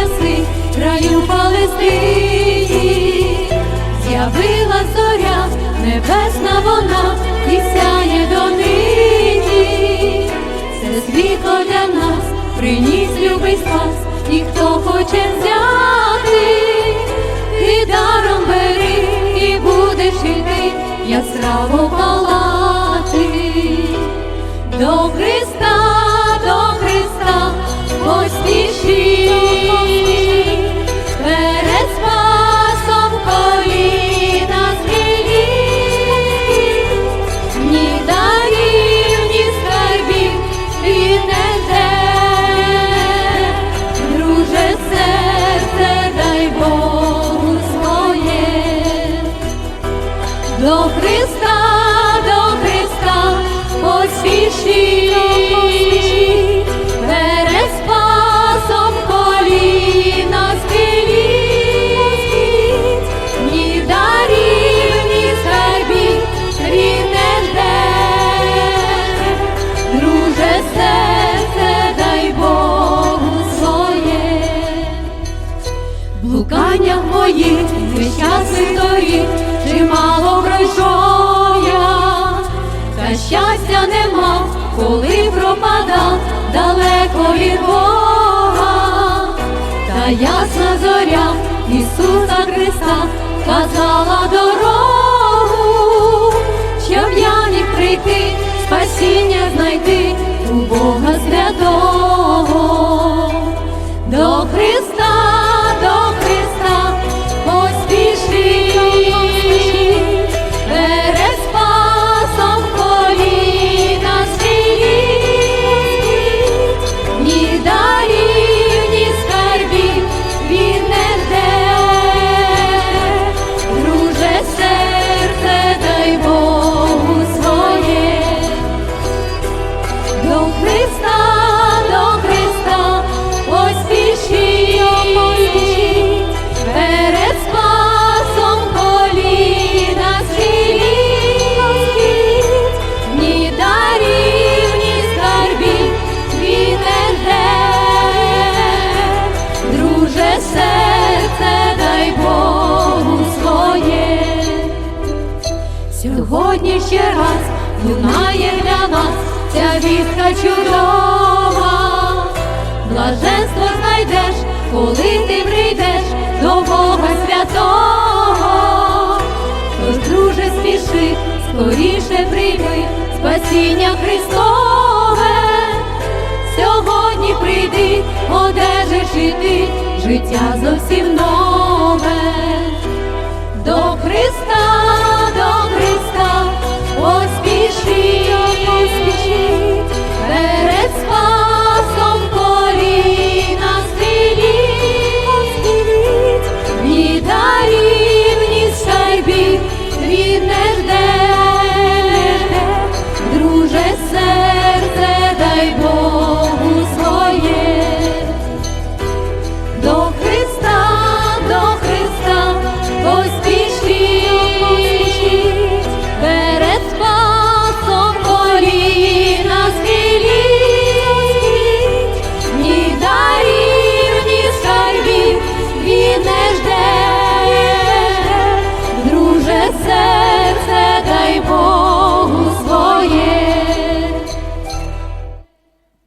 ясний, краю Палестині, з'явила зоря, небесна вона і сяє до нині, це світло для нас, приніс любий спас, і хто хоче взяти, ти даром бери і будеш іти, я сраво палати, до Христа. До Христа поспіши. Христа, до Христа, поспіши, перед спасом коліна схиліть, ні дарів, ні скарбів він жде. Друже, серце, Богу своє. Блуканнях моїх нещасних доріг, щастя нема, коли пропадав далеко від Бога, та ясна зоря Ісуса Христа казала дорогу, щоб міг прийти, спасіння знайти у Бога святого. До Христа, ще раз лунає для нас ця вістка чудова. Блаженство знайдеш, коли ти прийдеш до Бога святого. Тож, друже, спіши, скоріше прийми спасіння Христове. Сьогодні прийди, одержиш і ти життя зовсім нове.